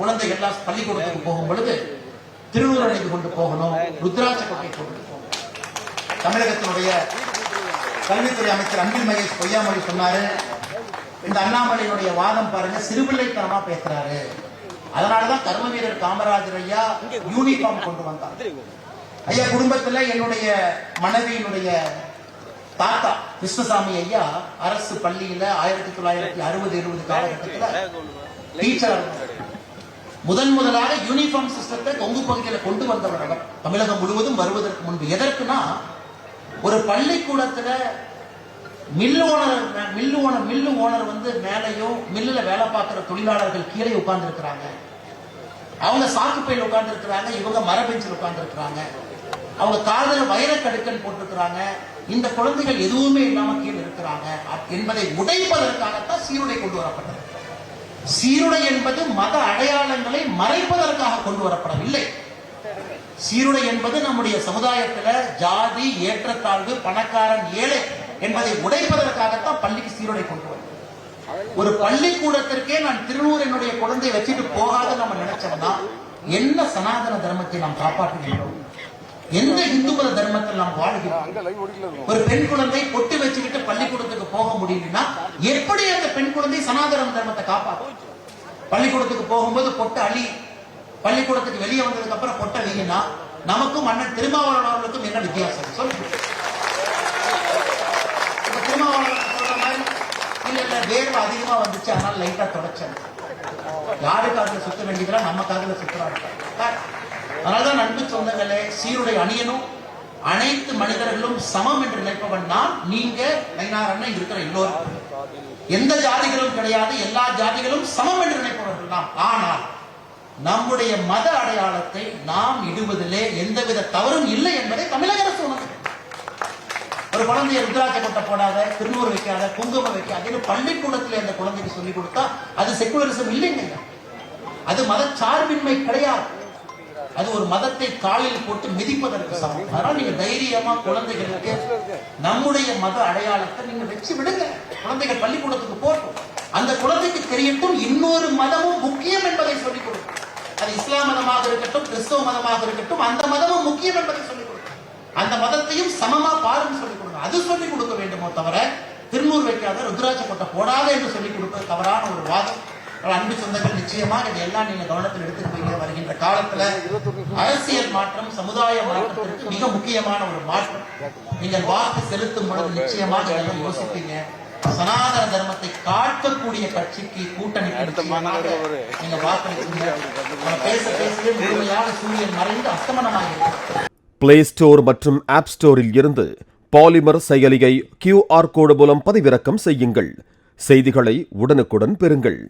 குழந்தைகள்லாம் பள்ளிக்கூடத்துக்கு போகும் பொழுது திருநூறு அணிந்து கொண்டு போகணும் ருத்ராட்ச கொட்டை கொண்டு போகணும். தமிழகத்தினுடைய கல்வித்துறை அமைச்சர் அன்பில் மகேஷ் பொய்யாமொழி சொன்னாரு இந்த அண்ணாமலையினுடைய வாதம் பாருங்க சிறுபிள்ளைத்தனமா பேசுறாரு. அதனாலதான் கர்ம வீரர் காமராஜர் ஐயா யூனிஃபார்ம் கொண்டு வந்தார். ஐயா குடும்பத்துல என்னுடைய மனைவியினுடைய தாத்தா கிருஷ்ணசாமி ஐயா அரசு பள்ளியில ஆயிரத்தி தொள்ளாயிரத்தி அறுபது எழுபது காலகட்டத்தில் டீச்சர் முதன் முதலாக யூனிஃபார்ம் சிஸ்டத்தை கொங்கு பகுதியில் கொண்டு வந்தவர் அவர் தமிழகம் முழுவதும் வருவதற்கு முன்பு. எதற்குனா ஒரு பள்ளிக்கூடத்துல mill owner mill owner mill owner வந்து மேலையும் மில்லுல வேலை பார்க்கிற தொழிலாளர்கள் கீழே உட்கார்ந்து இருக்கிறாங்க அவங்க சாக்கு பையில் உட்கார்ந்து இருக்கிறாங்க இவங்க மரபெஞ்சில் உட்கார்ந்து இருக்கிறாங்க அவங்க காதல வைரக்கடுக்கன் போட்டிருக்கிறாங்க. இந்த குழந்தைகள் எதுவுமே இல்லாம கீழே இருக்கிறாங்க. என்பதை உடைப்பதற்காகத்தான் சீருடை கொண்டு வரப்பட்டது. சீருடை என்பது மத அடையாளங்களை மறைப்பதற்காக கொண்டு வரப்படவில்லை. சீருடை என்பது நம்முடைய சமுதாயத்தில் ஜாதி ஏற்றத்தாழ்வு பணக்காரன் ஏழை என்பதை உடைப்பதற்காகத்தான் பள்ளிக்கு சீருடை கொண்டு வரும் ஒரு பள்ளிக்கூடத்திற்கே நான் திருநூறு என்னுடைய குழந்தையை வச்சுட்டு போகாத நம்ம நினைச்சோம்னா என்ன சனாதன தர்மத்தை நாம் காப்பாற்றுகிறோம்? எந்த இந்து மத தர்மத்தில் நாம் வாழ்கிறோம்? ஒரு பெண் குழந்தை பொட்டு வச்சுக்கிட்டு பள்ளிக்கூடத்துக்கு போக முடியலன்னா எப்படி அந்த பெண் குழந்தை சனாதன தர்மத்தை காப்பாற்றும் பள்ளிக்கூடத்துக்கு போகும்போது பொட்டு அழி பள்ளிக்கூடத்துக்கு வெளியே வந்ததுக்கு அப்புறம் பொட்டை அழினா நமக்கும் அண்ணன் திருமாவளவன் அவர்களுக்கும் என்ன வித்தியாசம்? சொல்லுங்க. இப்ப திருமாவளவன் சொல்ற மாதிரி இல்ல இல்ல வேர்வை அதிகமா வந்துச்சு அதனால லைட்டா தொடச்சேன். யாரு காதுல சுத்த வேண்டியதுல நம்ம காதுல சுத்துறாங்க. அதனாலதான் நண்பு சொந்தங்களே சீருடை அணியனும் அனைத்து மனிதர்களும் சமம் என்று நினைப்பவன் நான் நீங்க நயினார் அண்ணன் இருக்கிற எல்லோரும். எந்த ஜாதிகளும் கிடையாது எல்லா ஜாதிகளும் சமம் என்று நினைப்பவர்கள் தான் ஆனால் நம்முடைய மத அடையாளத்தை நாம் இடுவதிலே எந்தவித தவறும் இல்லை என்பதை தமிழக அரசு உணர்ந்து ஒரு குழந்தைய ருத்ராட்ச கொட்டை போடாத திருநூறு வைக்காத குங்குமம் வைக்காத பள்ளிக்கூடத்தில் அந்த குழந்தைக்கு சொல்லிக் கொடுத்தா அது செக்குலரிசம் இல்லைங்க. அது மத சார்பின்மை கிடையாது. அது ஒரு மதத்தை காலில் போட்டு மிதிப்பதற்கு சமம். அதனால நீங்க தைரியமா குழந்தைகளுக்கு நம்முடைய மத அடையாளத்தை நீங்க வச்சு விடுங்க. குழந்தைகள் பள்ளிக்கூடத்துக்கு போட்டோம் அந்த குழந்தைக்கு தெரியட்டும். இன்னொரு மதமும் முக்கியம் என்பதை சொல்லிக் கொடுக்கும். அது இஸ்லாம் மதமாக இருக்கட்டும் கிறிஸ்தவ மதமாக இருக்கட்டும் அந்த மதமும் முக்கியம் என்பதை சொல்லிக் கொடுக்கும். அந்த மதத்தையும் சமமா பாருன்னு சொல்லிக் கொடுங்க. அது சொல்லிக் கொடுக்க வேண்டுமோ தவிர திருநூறு வைக்காத ருத்ராட்ச கொட்டை போடாத என்று சொல்லிக் கொடுப்பது தவறான ஒரு வாதம். அன்பு சொந்தங்கள் நிச்சயமாக இதெல்லாம் நீங்க கவனத்தில் எடுத்துருப்பீங்க காலத்துல அரசியல் மாற்றம் சமுதாய மாற்றத்திற்கு மிக முக்கியமான ஒரு மாற்றம். நீங்கள் வாக்கு செலுத்தும் பொழுது நிச்சயமாக யோசிப்பீங்க சனாதன தர்மத்தை காட்டக்கூடிய கட்சிக்கு கூட்டணி நீங்க வாக்களிச்சீங்க நம்ம பேச பேசவே சூரியன் மறைந்து அஸ்தமனமாக பிளே ஸ்டோர் மற்றும் ஆப் ஸ்டோரில் இருந்து பாலிமர் செயலியை கியூஆர் கோடு மூலம் பதிவிறக்கம் செய்யுங்கள். செய்திகளை உடனுக்குடன் பெறுங்கள்.